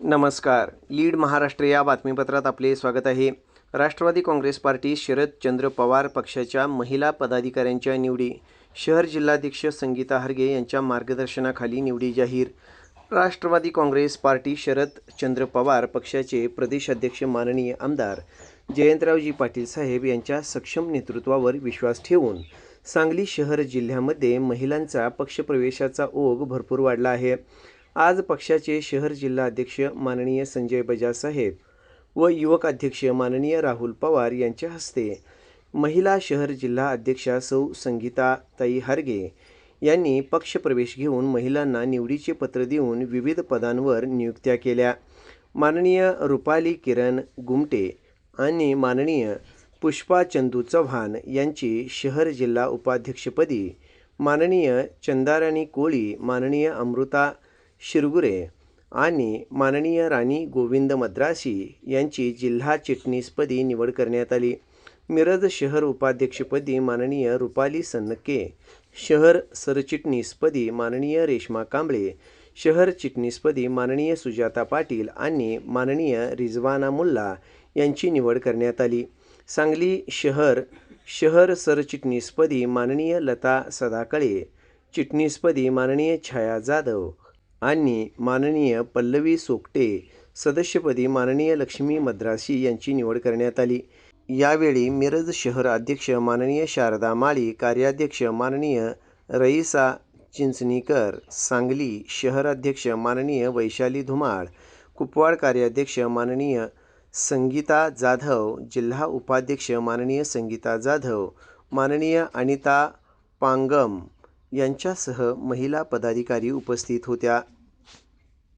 नमस्कार. लीड महाराष्ट्र या बातमीपत्रात आपले स्वागत आहे. राष्ट्रवादी काँग्रेस पार्टी शरदचंद्र पवार पक्षाच्या महिला पदाधिकाऱ्यांच्या निवडी. शहर जिल्हाध्यक्ष संगीता हरगे यांच्या मार्गदर्शनाखाली निवडी जाहीर. राष्ट्रवादी काँग्रेस पार्टी शरदचंद्र पवार पक्षाचे प्रदेशाध्यक्ष माननीय आमदार जयंतरावजी पाटील साहेब यांच्या सक्षम नेतृत्वावर विश्वास ठेवून सांगली शहर जिल्ह्यामध्ये महिलांचा पक्षप्रवेशाचा ओघ भरपूर वाढला आहे. आज पक्षाचे शहर जिल्हा अध्यक्ष माननीय संजय बजासाहेब व युवक अध्यक्ष माननीय राहुल पवार यांच्या हस्ते महिला शहर जिल्हा अध्यक्षा सौ संगीता ताई हारगे यांनी पक्षप्रवेश घेऊन महिलांना निवडीचे पत्र देऊन विविध पदांवर नियुक्त्या केल्या. माननीय रुपाली किरण गुमटे आणि माननीय पुष्पा चंदू चव्हाण यांची शहर जिल्हा उपाध्यक्षपदी माननीय चंदाराणी कोळी माननीय अमृता शिरगुरे आणि माननीय राणी गोविंद मद्रासी यांची जिल्हा चिटणीसपदी निवड करण्यात आली. मिरज शहर उपाध्यक्षपदी माननीय रुपाली सन्नके शहर सरचिटणीसपदी माननीय रेश्मा कांबळे शहर चिटणीसपदी माननीय सुजाता पाटील आणि माननीय रिजवाना मुल्ला यांची निवड करण्यात आली. सांगली शहर शहर सरचिटणीसपदी माननीय लता सदाकळे चिटणीसपदी माननीय छाया जाधव आणि माननीय पल्लवी सोकटे सदस्यपदी माननीय लक्ष्मी मद्रासी यांची निवड करण्यात आली. यावेळी मिरज शहर अध्यक्ष माननीय शारदा माळी कार्याध्यक्ष माननीय रईसा चिंचणीकर सांगली शहराध्यक्ष माननीय वैशाली धुमाळ कुपवाड कार्याध्यक्ष माननीय संगीता जाधव जिल्हा उपाध्यक्ष माननीय संगीता जाधव माननीय अनिता पांगम यांच्यासह महिला पदाधिकारी उपस्थित होत्या.